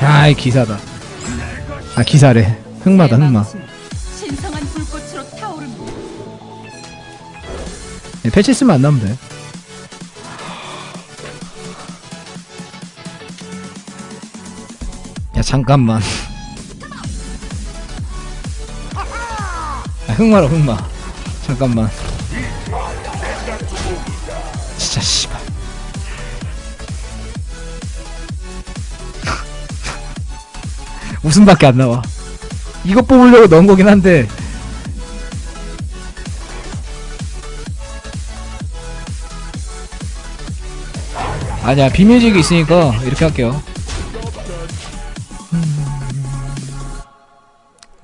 아이 기사다 아 기사래 흑마다 흑마 신성한 불꽃으로 타오릅니다. 네, 패치 쓰면 안 나오면 돼 야, 잠깐만. 아, 흑마라, 흑마. 잠깐만. 웃음밖에 안 나와. 이거 뽑으려고 넣은 거긴 한데. 아니야, 비밀직이 있으니까 이렇게 할게요.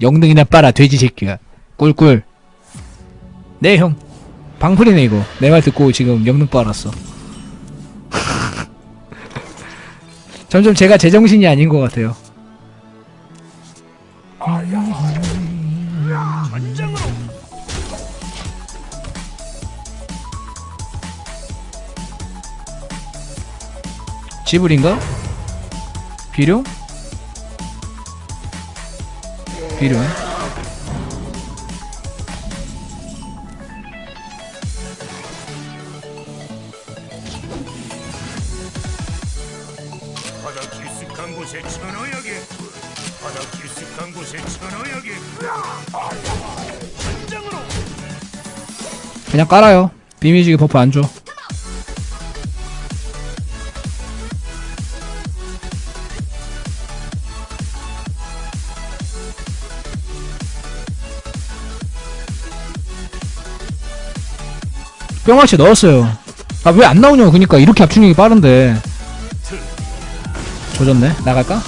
영등이나 빨아 돼지 새끼야 꿀꿀 네 형 방풀이네 이거 내 말 듣고 지금 영등 빨았어 점점 제가 제정신이 아닌 것 같아요 천어야게 현장으로 그냥 깔아요. 비밀지기 버프 안줘 뿅아치 넣었어요. 아 왜 안 나오냐고 그니까 이렇게 압축력이 빠른데. 조졌네. 나갈까?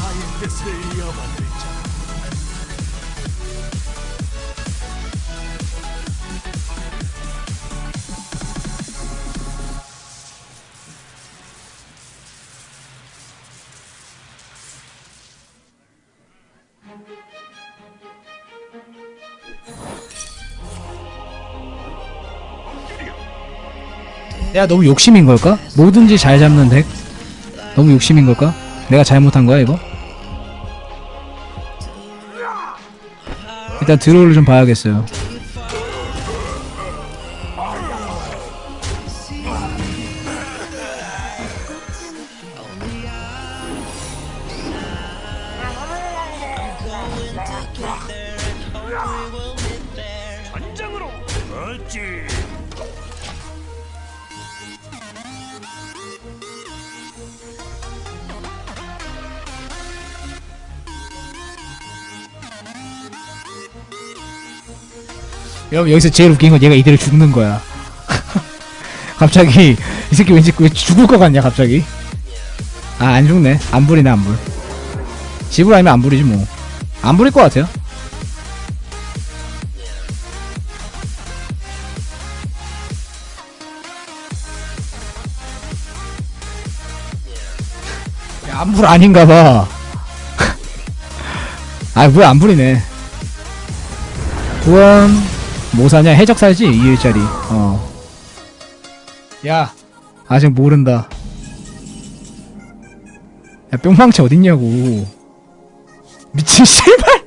내가 너무 욕심인 걸까? 뭐든지 잘 잡는 덱? 너무 욕심인 걸까? 내가 잘못한 거야 이거? 일단 드로우를 좀 봐야겠어요 현장으로 어찌 여러분 여기서 제일 웃긴 건 얘가 이대로 죽는 거야. 갑자기 이 새끼 왠지 왜 죽을 것 같냐 갑자기? 아 안 죽네. 안 불이네 안불. 지불 아니면 안 불이지 뭐안 불일 것 같아요. 야, 안불 아닌가 봐. 아 뭐야 안 불이네? 구원 뭐 사냐? 해적 살지? 2일짜리. 어. 야 아직 모른다. 야 뿅망치 어딨냐고. 미친 씨발!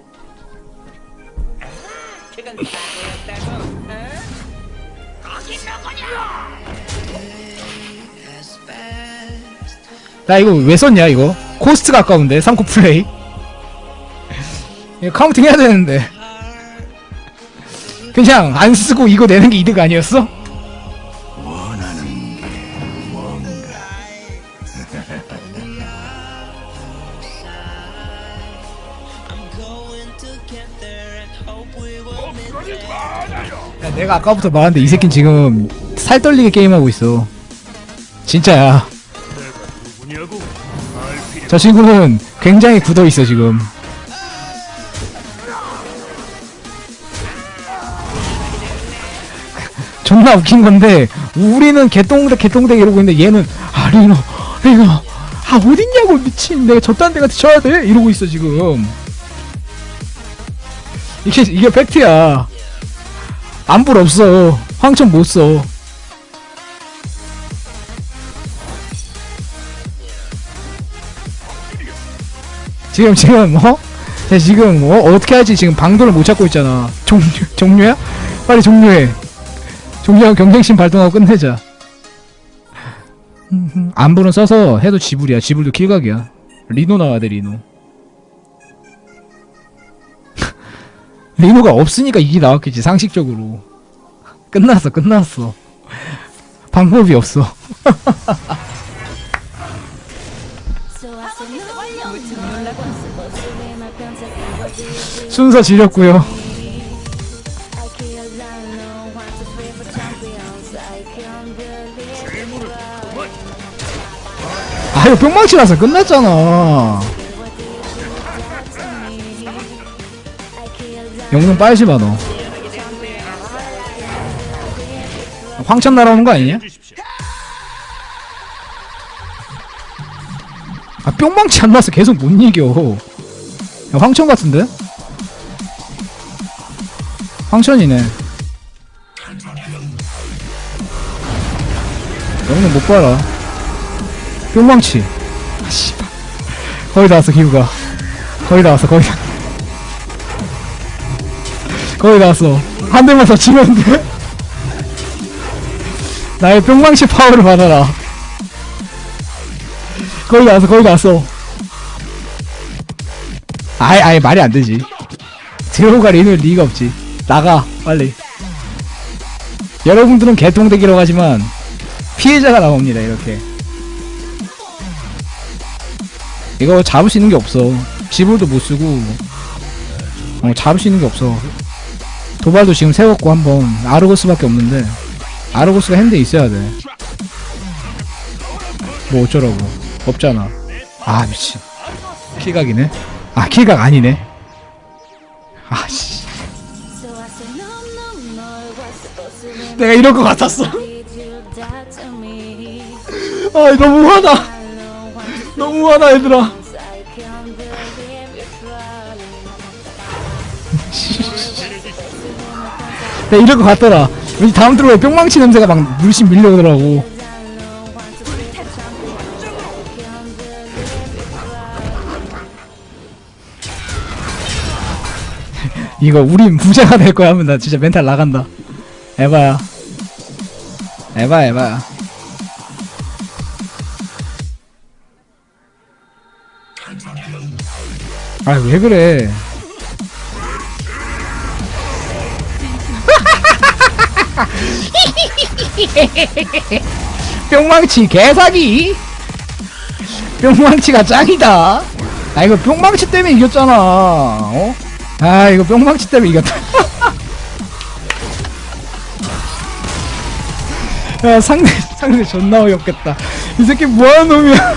나 이거 왜 썼냐 이거? 코스트가 아까운데 3코 플레이? 이거 카운팅 해야 되는데 그냥 안 쓰고 이거 내는 게 이득 아니었어? 야, 내가 아까부터 말한데 이 새끼는 지금 살 떨리게 게임하고 있어. 진짜야. 저 친구는 굉장히 굳어 있어 지금. 존나 웃긴 건데 우리는 개똥대 개똥대 이러고 있는데 얘는 아 리노 리노 아 어딨냐고 미친. 내가 저딴 데가 쳐야 돼? 이러고 있어 지금. 이게 이게 팩트야. 안불 없어. 황천 못써. 지금 지금 어? 야, 지금 어? 어떻게 하지 지금 방도를 못 찾고 있잖아. 종료 종료야? 빨리 종료해 종료하고 경쟁심 발동하고 끝내자. 음, 안부는 써서 해도 지불이야. 지불도 킬각이야. 리노 나와야 돼 리노. 리노가 없으니까 이게 나왔겠지 상식적으로. 끝났어 끝났어. 방법이 없어. 순서 지렸고요 이거 뿅망치라서 끝났잖아. 영능 빨지 마 너. 황천 날아오는 거 아니냐? 아 뿅망치 안 나서 계속 못 이겨. 야, 황천 같은데? 황천이네. 영능 못 봐라 뿅망치. 아 씨발. 거의 다 왔어 기우가. 거의 다 왔어 거의 다. 거의 다 왔어. 한 대만 더 치면 돼? 나의 뿅망치 파워를 받아라. 거의 다 왔어 거의 다 왔어. 아예 아예 말이 안 되지. 드로우가 리는 리가 없지. 나가 빨리. 여러분들은 개통되기로 하지만 피해자가 나옵니다 이렇게 이거 잡을 수 있는 게 없어. 지불도 못 쓰고. 어 잡을 수 있는 게 없어. 도발도 지금 세웠고 한번. 아르고스밖에 없는데. 아르고스가 핸드에 있어야 돼뭐 어쩌라고. 없잖아. 아 미친. 킬각이네? 아 킬각 아니네. 아씨. 내가 이럴 것 같았어. 아 너무 화나 너무 화나 얘들아. 내가 이럴 것 같더라. 왠지 다음 들어에 뿅망치 냄새가 막 물씬 밀려오더라고. 이거 우린 부자가 될 거야 하면 나 진짜 멘탈 나간다. 에바야. 에바 에바야 아 왜 그래? 뿅망치 개사기? 뿅망치가 짱이다. 아 이거 뿅망치 때문에 이겼잖아. 어? 아 이거 뿅망치 때문에 이겼다. 야 상대 상대 존나 어이없겠다. 이 새끼 뭐하는 놈이야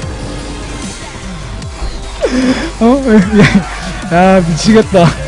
어? 야, 야 미치겠다